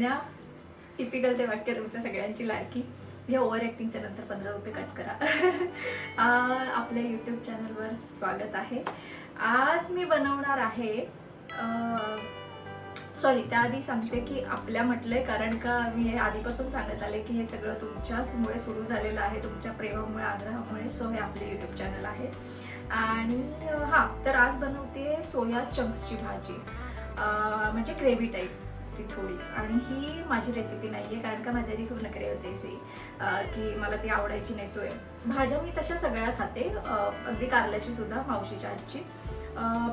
हाय typical ते वाक्य तुमच्या सगळ्यांची लाडकी. या ओव्हर ॲक्टिंगच्या नंतर पंधरा रुपये कट करा. आपल्या यूट्यूब चॅनलवर स्वागत आहे. आज मी बनवणार आहे सॉरी त्याआधी सांगते की आपल्या म्हटलं आहे कारण का मी हे आधीपासून सांगत आले की हे सगळं तुमच्याचमुळे सुरू झालेलं आहे तुमच्या प्रेमामुळे आग्रहामुळे. सो हे आपले यूट्यूब चॅनल आहे. आणि हां तर आज बनवते सोया चंक्सची भाजी. म्हणजे ग्रेव्ही टाईप होती थोडी. आणि ही माझी रेसिपी नाही आहे कारण का माझ्या आधी खूप नकरे होते की मला ती आवडायची नाही सोय. भाज्या मी तशा सगळ्या खाते. अगदी कारल्याची सुद्धा मावशीच्या आजची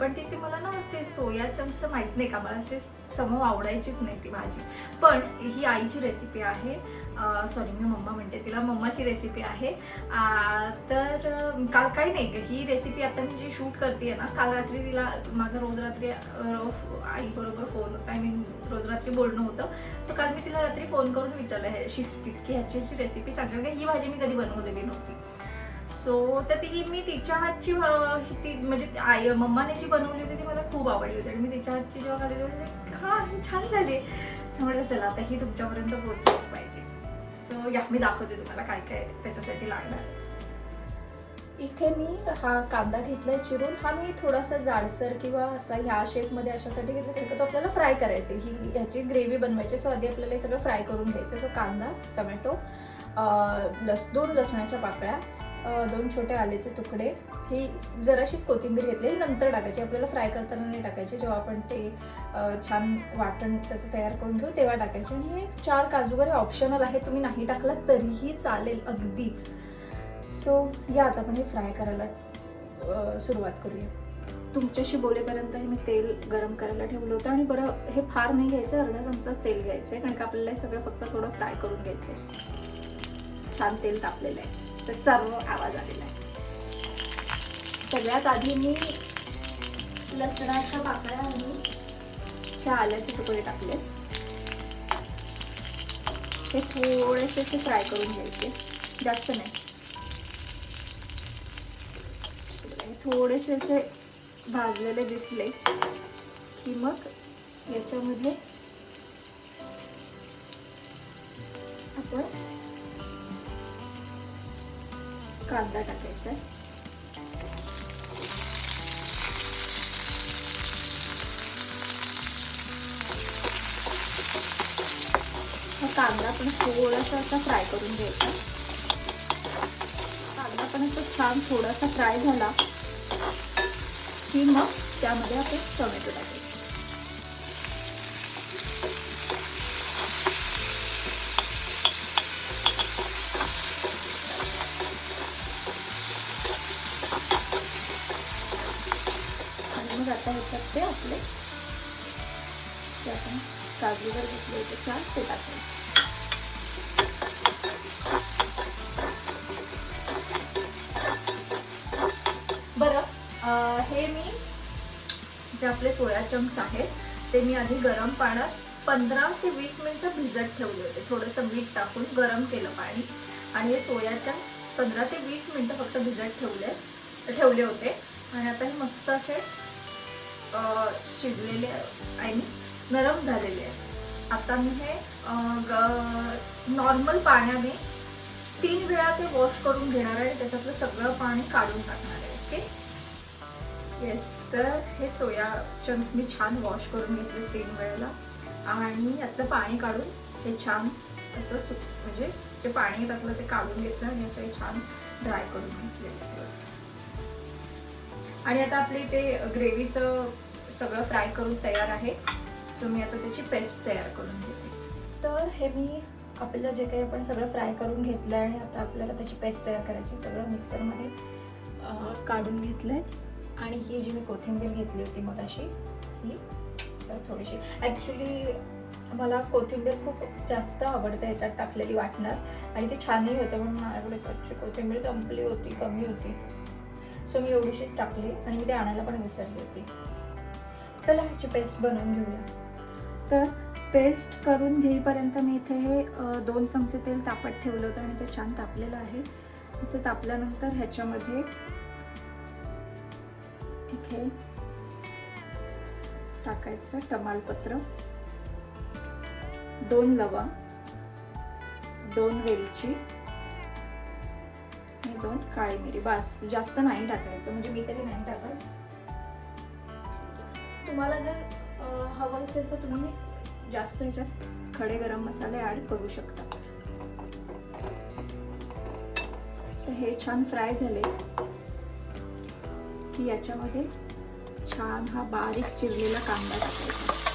पण ती ती मला ना ते सोया चंक्स माहीत नाही का मला ते समोर आवडायचीच नाही ती भाजी. पण ही आईची रेसिपी आहे. सॉरी मी मम्मा म्हणते तिला मम्माची रेसिपी आहे. तर काल काही नाही ही रेसिपी आता मी जी शूट करते ना काल रात्री तिला माझा रोज रात्री आईबरोबर फोन होता आय मीन रोज रात्री बोलणं होतं. सो काल मी तिला रात्री फोन करून विचारलं हे शिस्तीत की ह्याची ह्याची रेसिपी सांगणार का ही भाजी मी कधी बनवलेली नव्हती. सो तर ती मी तिच्या हातची ती म्हणजे ती आई मम्माने जी बनवली होती ती मला खूप आवडली होती. आणि मी तिच्या हातची जेव्हा खाल्ली होती हा हे छान झाली. असं म्हटलं चला आता ही तुमच्यापर्यंत पोहोचलीच पाहिजे. सो या मी दाखवते तुम्हाला काय काय त्याच्यासाठी लागणार. इथे मी हा कांदा घेतलाय चिरून. हा मी थोडासा जाडसर किंवा असा ह्या शेपमध्ये अशासाठी घेतला कारण का तो आपल्याला फ्राय करायचे ही ह्याची ग्रेव्ही बनवायची सो आधी आपल्याला हे सगळं फ्राय करून घ्यायचं सो कांदा टमॅटो लस दोन लसणाच्या पाकळ्या दोन छोटे आलेचे तुकडे. ही जराशीच कोथिंबीर घेतली. नंतर टाकायची. आपल्याला फ्राय करताना नाही टाकायची. जेव्हा आपण ते छान वाटण त्याचं तयार करून घेऊ तेव्हा टाकायचे. आणि हे चार काजू वगैरे ऑप्शनल आहे तुम्ही नाही टाकलात तरीही चालेल अगदीच. सो या आता आपण हे फ्राय करायला सुरुवात करूया. तुमच्याशी बोलेपर्यंत हे मी तेल गरम करायला ठेवलं होतं. आणि बरं हे फार नाही घ्यायचं. अर्धा चमचाच तेल घ्यायचं आहे कारण का आपल्याला हे सगळं फक्त थोडं फ्राय करून घ्यायचं आहे छान तेल तापलेलं आहे. तर सर्व आवाज आलेला आहे. सगळ्यात आधी मी लसणाच्या पाकळ्या आणि त्या आल्याचे तुकडे टाकले. ते थोडेसे असे फ्राय करून घ्यायचे. जास्त नाही. थोडेसे असे भाजलेले दिसले की मग याच्यामध्ये आपण कांदा टाकायचा आहे. कांदा पण थोडासा असा फ्राय करून घ्यायचा. कांदा पण असा छान थोडासा फ्राय झाला की मग त्यामध्ये आपण टोमॅटो टाकायचे. आणि जाता ह्याच्यात ते आपले. ते आपण काजू जर घेतले होते. चार ते टाकायचे बरं हे मी जे आपले सोया चंक्स आहेत ते मी आधी गरम पाण्यात पंधरा ते वीस मिनिटं भिजत ठेवले होते. थोडंसं मीठ टाकून गरम केलं पाणी. आणि हे सोया चंक्स पंधरा ते वीस मिनिटं फक्त भिजत ठेवले ठेवले होते. आणि आता हे मस्त असे शिजलेले आणि नरम झालेले आहेत. आता मी हे नॉर्मल पाण्याने तीन वेळा ते वॉश करून घेणार आहे. त्याच्यातलं सगळं पाणी काढून टाकणार आहे. ओके? येस तर हे सोया चंक्स मी छान वॉश करून घेतले तीन वेळेला. आणि यातलं पाणी काढून हे छान असं सु म्हणजे जे पाणी टाकलं ते काढून घेतलं आणि असं हे छान ड्राय करून घेतले आणि आता आपली ते ग्रेव्हीचं सगळं फ्राय करून तयार आहे. सो मी आता त्याची पेस्ट तयार करून घेते. तर हे मी आपल्याला जे काही आपण सगळं फ्राय करून घेतलं आहे आणि आता आपल्याला त्याची पेस्ट तयार करायची सगळं मिक्सरमध्ये काढून घेतलं आहे आणि ही जी मी कोथिंबीर घेतली होती मग अशी ही तर थोडीशी. ॲक्च्युली मला कोथिंबीर खूप जास्त आवडते ह्याच्यात टाकलेली वाटणार. आणि ती छानही होते पण माझ्याकडे कोथिंबीर संपली होती कमी होती. सो मी एवढीशीच टाकली आणि मी ते आणायला पण विसरली होती. चला ह्याची पेस्ट बनवून घेऊया. तर पेस्ट करून घेईपर्यंत मी इथे हे दोन चमचे तेल तापत ठेवलं होतं आणि ते छान तापलेलं आहे. ते तापल्यानंतर ह्याच्यामध्ये इथे टाकायचं तमालपत्र दोन लवंग दोन वेलची दोन. काळी मिरी. बस. जास्त नाही टाकायचं. म्हणजे मी तरी नाही टाकत. तुम्हाला जर हवं असेल तर तुम्ही जास्त ह्याच्यात खडे गरम मसाले ॲड करू शकता. तर हे छान फ्राय झाले. की याच्यामध्ये छान हा बारीक चिरलेला कांदा टाकायचा.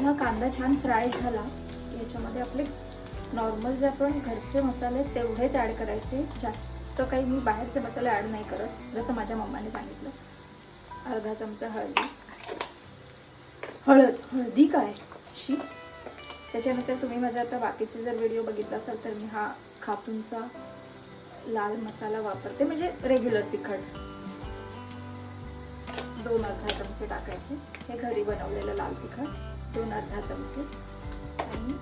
आपला हा कांदा छान फ्राय झाला. याच्यामध्ये आपले नॉर्मल जे आपण घरचे मसाले तेवढेच ॲड करायचे. जास्त काही मी बाहेरचे मसाले ॲड नाही करत जसं माझ्या मम्माने सांगितलं. अर्धा चमचा हळदी. हळद हळदी काय? शी. त्याच्यानंतर तुम्ही माझा आता बाकीचे जर व्हिडिओ बघितला असाल तर मी हा खापूनचा लाल मसाला वापरते म्हणजे रेग्युलर तिखट. दोन अर्धा चमचे टाकायचे. हे घरी बनवलेलं लाल तिखट. दोन अर्धा चमचे. आणि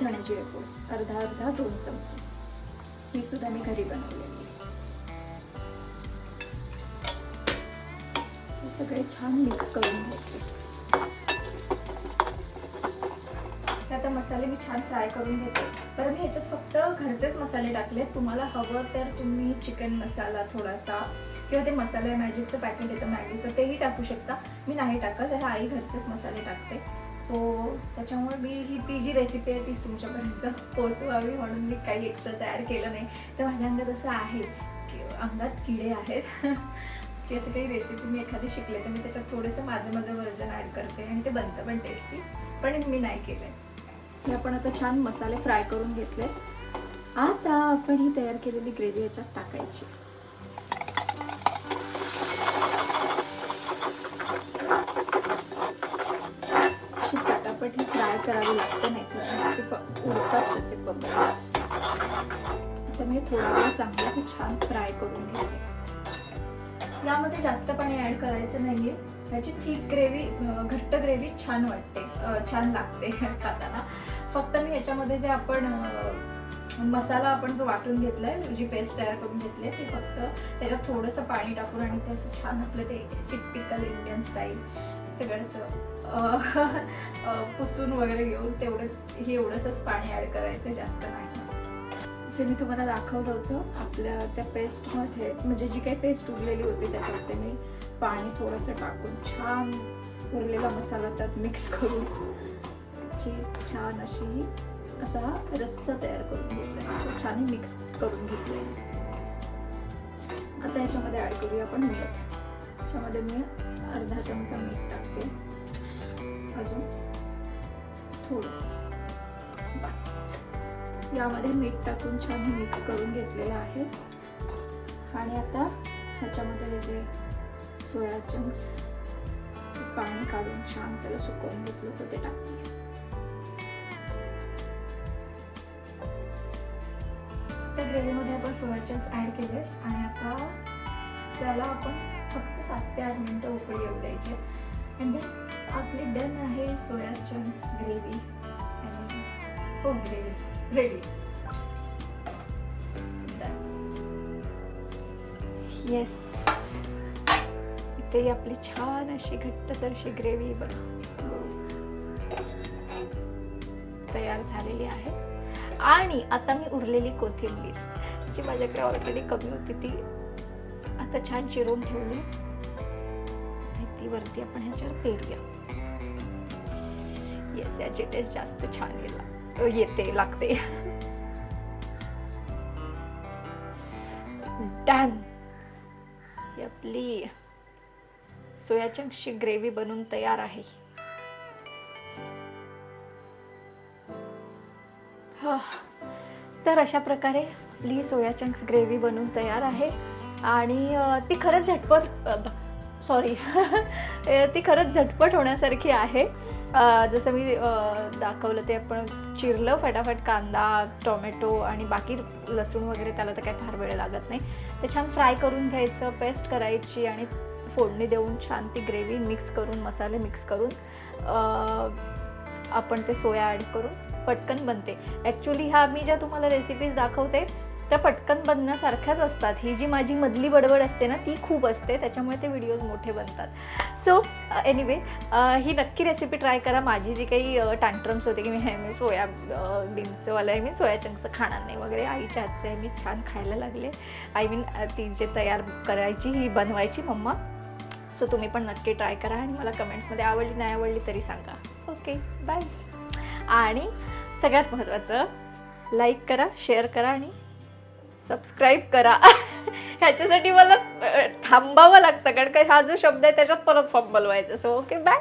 धण्याजिरे पूड अर्धा अर्धा दोन चमचे. ही सुद्धा मी घरी बनवलेली हे सगळे छान मिक्स करून घ्यायचे. आता मसाले मी छान फ्राय करून घेते. तर मी ह्याच्यात फक्त घरचेच मसाले टाकले. तुम्हाला हवं तर तुम्ही चिकन मसाला थोडासा किंवा ते मसाले मॅजिकचं पॅकेट येतं मॅगीचं तेही टाकू शकता. मी नाही टाकत हे आई घरचेच मसाले टाकते. सो त्याच्यामुळे मी ही ती जी रेसिपी आहे तीच तुमच्यापर्यंत पोचवावी म्हणून मी काही एक्स्ट्राचं ॲड केलं नाही. तर माझ्या अंगात असं आहे की अंगात किडे आहेत. की असं काही रेसिपी मी एखादी शिकले तर मी त्याच्यात थोडंसं माझं माझं वर्जन ॲड करते आणि ते बनतं पण टेस्टी पण मी नाही केलं हे आपण आता छान मसाले फ्राय करून घेतले. आता आपण ही तयार केलेली ग्रेव्ही याच्यात टाकायची अशी पटापट ही फ्राय करावी लागते नाही तर ते उडतात त्याचे बबल्स आता मी थोडा वेळ चांगला छान फ्राय करून घेते. यामध्ये जास्त पाणी ॲड करायचं नाहीये. ह्याची थिक ग्रेव्ही घट्ट ग्रेव्ही छान वाटते छान लागते खाताना. फक्त मी याच्यामध्ये जे आपण मसाला आपण जो वाटून घेतलाय जी पेस्ट तयार करून घेतली आहे ती फक्त त्याच्यात थोडंसं पाणी टाकून आणि ते असं छान आपलं ते टिपिकल इंडियन स्टाईल सगळं असं पुसून वगैरे घेऊन तेवढं हे एवढंसंच पाणी ॲड करायचं जास्त नाही. जे मी तुम्हाला दाखवलं होतं आपल्या त्या पेस्टमध्ये म्हणजे जी काही पेस्ट उरलेली होती त्याच्यावरचे मी पाणी थोडंसं टाकून छान उरलेला मसाला त्यात मिक्स करून ची छान अशी असा रस्सा तयार करून घेतला छान मिक्स करून घेतलाय. आता ह्याच्यामध्ये ॲड करूया आपण मीठ. ह्याच्यामध्ये मी अर्धा चमचा मीठ टाकते. अजून थोडस. बस. यामध्ये मीठ टाकून छान हे मिक्स करून घेतलेलं आहे. आणि आता ह्याच्यामध्ये हे जे सोया चंक्स पाणी काढून छान त्याला सुकवून घेतलं होतं ते टाकते त्या ग्रेव्हीमध्ये आपण सोया चंक्स ॲड केले आणि आता त्याला आपण फक्त सात ते आठ मिनटं उकळी येऊ द्यायचे. आणि then आपली डन आहे सोया चंक्स ग्रेव्ही आणि हो ग्रेव्ही रेडी येस इथे आपली छान अशी घट्टसरशी ग्रेव्ही बघ. तयार झालेली आहे. आणि आता मी उरलेली कोथिंबीर जी माझ्याकडे ऑलरेडी कमी होती ती आता छान चिरून ठेवली. ती वरती आपण ह्याच्यावर पेरूया. येस याची टेस्ट जास्त छान येला येते लागते. डन आपली सोया चंक्सची ग्रेव्ही बनून तयार आहे. तर अशा प्रकारे आपली सोया चंक्स ग्रेव्ही बनून तयार आहे. आणि ती खरंच झटपट सॉरी ती खरंच झटपट होण्यासारखी आहे. जसं मी दाखवलं ते आपण चिरलं फटाफट कांदा टोमॅटो आणि बाकी लसूण वगैरे त्याला तर काही फार वेळ लागत नाही. ते छान फ्राय करून घ्यायचं पेस्ट करायची आणि फोडणी देऊन छान ती ग्रेव्ही मिक्स करून मसाले मिक्स करून आपण ते सोया ॲड करून पटकन बनते. ॲक्च्युली ह्या मी ज्या तुम्हाला रेसिपीज दाखवते त्या पटकन बनण्यासारख्याच असतात. ही जी माझी मधली बडबड असते ना ती खूप असते. त्याच्यामुळे ते व्हिडिओज मोठे बनतात. सो एनिवे uh, uh, ही नक्की रेसिपी ट्राय करा. माझी जी काही uh, टँट्रम्स होते की मी हे मी सोया बीन्सवालं आहे मी सोया चंक्स खाणार नाही वगैरे. आईच्या हातचे आहे मी छान खायला लागले. आय मीन ती जे तयार करायची ही बनवायची मम्मा. सो तुम्ही पण नक्की ट्राय करा आणि मला कमेंट्समध्ये आवडली नाही आवडली तरी सांगा. ओके बाय आणि सगळ्यात महत्त्वाचं लाईक करा शेअर करा आणि सबस्क्राईब करा. ह्याच्यासाठी मला थांबावं लागतं कारण का हा जो शब्द आहे त्याच्यात परत फॉर्म बोलवायचं सो ओके बाय